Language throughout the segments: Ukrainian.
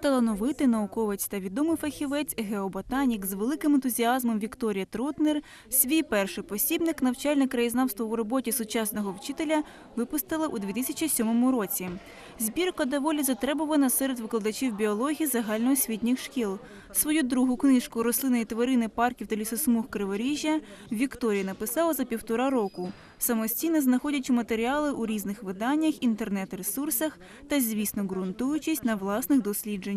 Талановитий науковець та відомий фахівець геоботанік з великим ентузіазмом Вікторія Тротнер свій перший посібник навчальне краєзнавство у роботі сучасного вчителя випустила у 2007 році. Збірка доволі затребувана серед викладачів біології загальноосвітніх шкіл. Свою другу книжку Рослини і тварини парків та лісосмуг Криворіжжя Вікторія написала за півтора року, самостійно знаходячи матеріали у різних виданнях, інтернет-ресурсах та, звісно, ґрунтуючись на власних дослідженнях.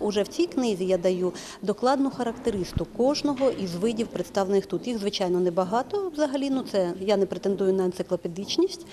Уже в цій книзі я даю докладну характеристику кожного із видів представлених тут. Їх, звичайно, небагато взагалі. Ну це я не претендую на енциклопедичність,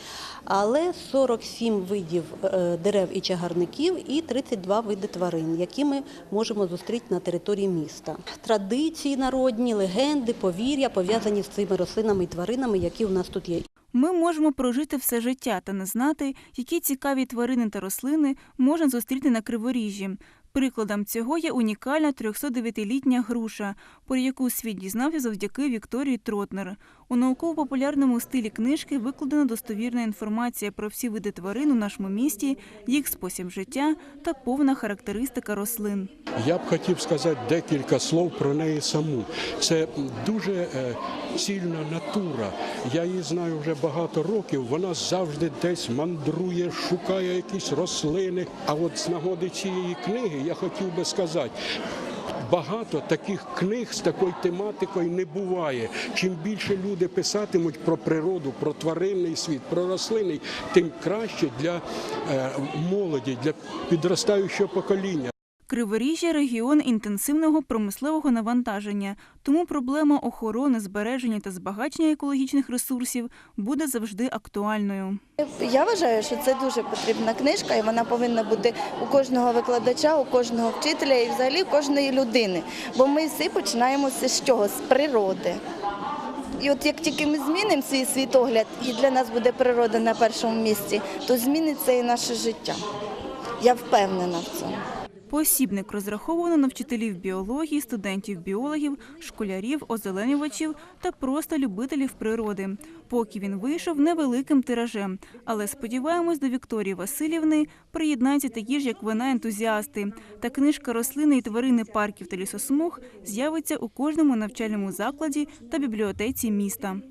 але 47 видів е, дерев і чагарників і 32 види тварин, які ми можемо зустріти на території міста. Традиції народні, легенди, повір'я пов'язані з цими рослинами і тваринами, які у нас тут є. Ми можемо прожити все життя та не знати, які цікаві тварини та рослини можна зустріти на криворіжжі. Прикладом цього є унікальна 309-літня груша, про яку світ дізнався завдяки Вікторії Тротнер. У науково-популярному стилі книжки викладена достовірна інформація про всі види тварин у нашому місті, їх спосіб життя та повна характеристика рослин. Я б хотів сказати декілька слов про неї саму. Це дуже е, цільна натура. Я її знаю вже багато років. Вона завжди десь мандрує, шукає якісь рослини. А от з нагоди цієї книги я хотів би сказати. Багато таких книг з такою тематикою не буває. Чим більше люди писатимуть про природу, про тваринний світ, про рослинний, тим краще для е, молоді, для підростаючого покоління. Криворіжжя – регіон інтенсивного промислового навантаження, тому проблема охорони, збереження та збагачення екологічних ресурсів буде завжди актуальною. Я вважаю, що це дуже потрібна книжка, і вона повинна бути у кожного викладача, у кожного вчителя і взагалі кожної людини. Бо ми всі починаємо з чого? З природи. І от як тільки ми змінимо свій світогляд, і для нас буде природа на першому місці, то зміниться і наше життя. Я впевнена в цьому. Посібник розраховано на вчителів біології, студентів-біологів, школярів, озеленювачів та просто любителів природи. Поки він вийшов невеликим тиражем. Але сподіваємось, до Вікторії Васильівни приєднаються такі ж, як вона, ентузіасти. Та книжка рослини і тварини парків та лісосмуг з'явиться у кожному навчальному закладі та бібліотеці міста.